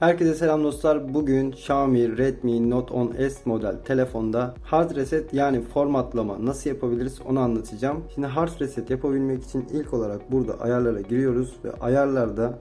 Herkese selam dostlar. Bugün Xiaomi Redmi Note 10s model telefonda hard reset yani formatlama nasıl yapabiliriz onu anlatacağım. Şimdi hard reset yapabilmek için ilk olarak burada ayarlara giriyoruz ve ayarlarda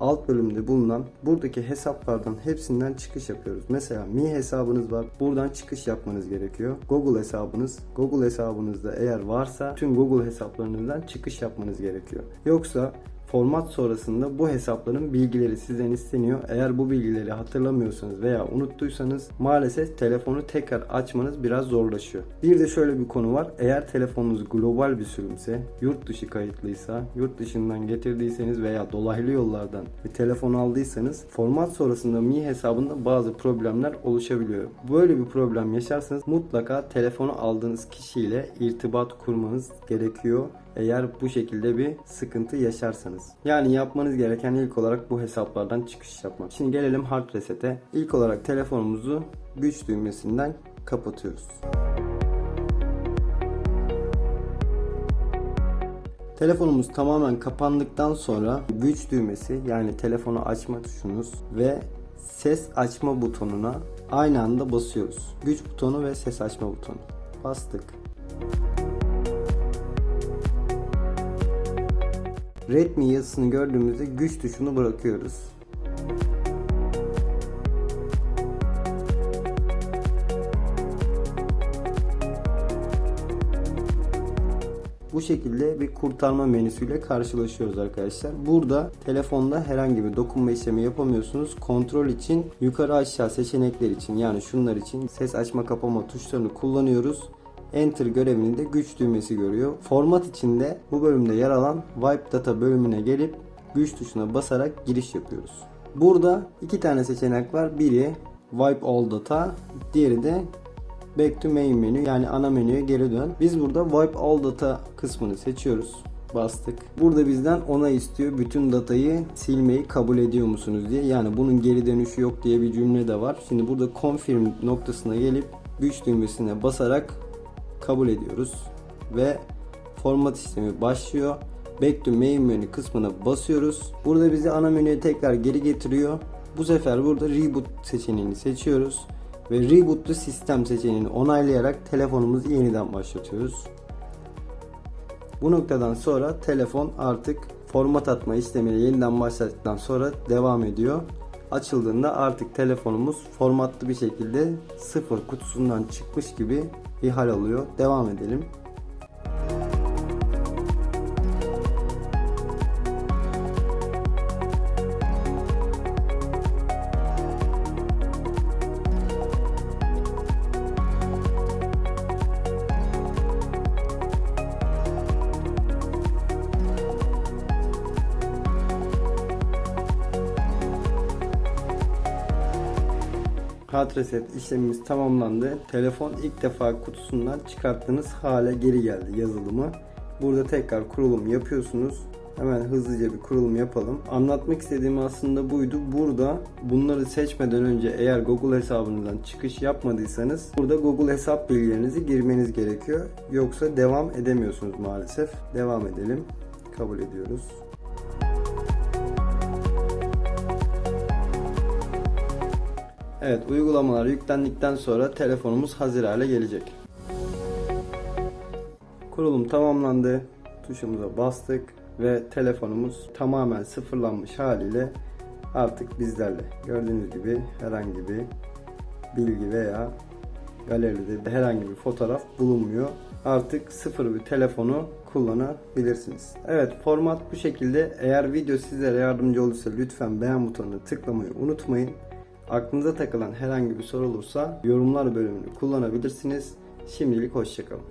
alt bölümde bulunan buradaki hesaplardan hepsinden çıkış yapıyoruz. Mesela Mi hesabınız var. Buradan çıkış yapmanız gerekiyor. Google hesabınız. Google hesabınızda eğer varsa tüm Google hesaplarınızdan çıkış yapmanız gerekiyor. Yoksa Format sonrasında bu hesapların bilgileri sizden isteniyor. Eğer bu bilgileri hatırlamıyorsanız veya unuttuysanız maalesef telefonu tekrar açmanız biraz zorlaşıyor. Bir de şöyle bir konu var. Eğer telefonunuz global bir sürümse, yurt dışı kayıtlıysa, yurt dışından getirdiyseniz veya dolaylı yollardan bir telefon aldıysanız format sonrasında Mi hesabında bazı problemler oluşabiliyor. Böyle bir problem yaşarsanız mutlaka telefonu aldığınız kişiyle irtibat kurmanız gerekiyor eğer bu şekilde bir sıkıntı yaşarsanız. Yani yapmanız gereken ilk olarak bu hesaplardan çıkış yapmak. Şimdi gelelim hard reset'e. İlk olarak telefonumuzu güç düğmesinden kapatıyoruz. Telefonumuz tamamen kapandıktan sonra güç düğmesi yani telefonu açma tuşunuz ve ses açma butonuna aynı anda basıyoruz. Güç butonu ve ses açma butonu. Bastık. Redmi yazısını gördüğümüzde güç tuşunu bırakıyoruz. Bu şekilde bir kurtarma menüsüyle karşılaşıyoruz arkadaşlar. Burada telefonda herhangi bir dokunma işlemi yapamıyorsunuz. Kontrol için yukarı aşağı seçenekler için yani şunlar için ses açma kapama tuşlarını kullanıyoruz. Enter görevini de güç düğmesi görüyor. Format içinde bu bölümde yer alan Wipe Data bölümüne gelip güç tuşuna basarak giriş yapıyoruz. Burada iki tane seçenek var. Biri Wipe All Data, diğeri de Back to Main menü yani ana menüye geri dön. Biz burada Wipe All Data kısmını seçiyoruz. Bastık. Burada bizden onay istiyor. Bütün datayı silmeyi kabul ediyor musunuz diye. Yani bunun geri dönüşü yok diye bir cümle de var. Şimdi burada confirm noktasına gelip güç düğmesine basarak kabul ediyoruz ve format işlemi başlıyor. Back to main menü kısmına basıyoruz. Burada bizi ana menüye tekrar geri getiriyor. Bu sefer burada reboot seçeneğini seçiyoruz ve rebootlu sistem seçeneğini onaylayarak telefonumuzu yeniden başlatıyoruz. Bu noktadan sonra telefon artık format atma işlemini yeniden başlattıktan sonra devam ediyor. Açıldığında artık telefonumuz formatlı bir şekilde sıfır kutusundan çıkmış gibi bir hal alıyor. Devam edelim. Hard reset işlemimiz tamamlandı. Telefon ilk defa kutusundan çıkarttığınız hale geri geldi yazılımı. Burada tekrar kurulum yapıyorsunuz. Hemen hızlıca bir kurulum yapalım. Anlatmak istediğim aslında buydu. Burada bunları seçmeden önce eğer Google hesabınızdan çıkış yapmadıysanız burada Google hesap bilgilerinizi girmeniz gerekiyor. Yoksa devam edemiyorsunuz maalesef. Devam edelim. Kabul ediyoruz. Evet uygulamalar yüklendikten sonra telefonumuz hazır hale gelecek. Kurulum tamamlandı. Tuşumuza bastık ve telefonumuz tamamen sıfırlanmış haliyle artık bizlerle. Gördüğünüz gibi herhangi bir bilgi veya galeride herhangi bir fotoğraf bulunmuyor. Artık sıfır bir telefonu kullanabilirsiniz. Evet format bu şekilde. Eğer video sizlere yardımcı olursa lütfen beğen butonuna tıklamayı unutmayın. Aklınıza takılan herhangi bir soru olursa yorumlar bölümünü kullanabilirsiniz. Şimdilik hoşçakalın.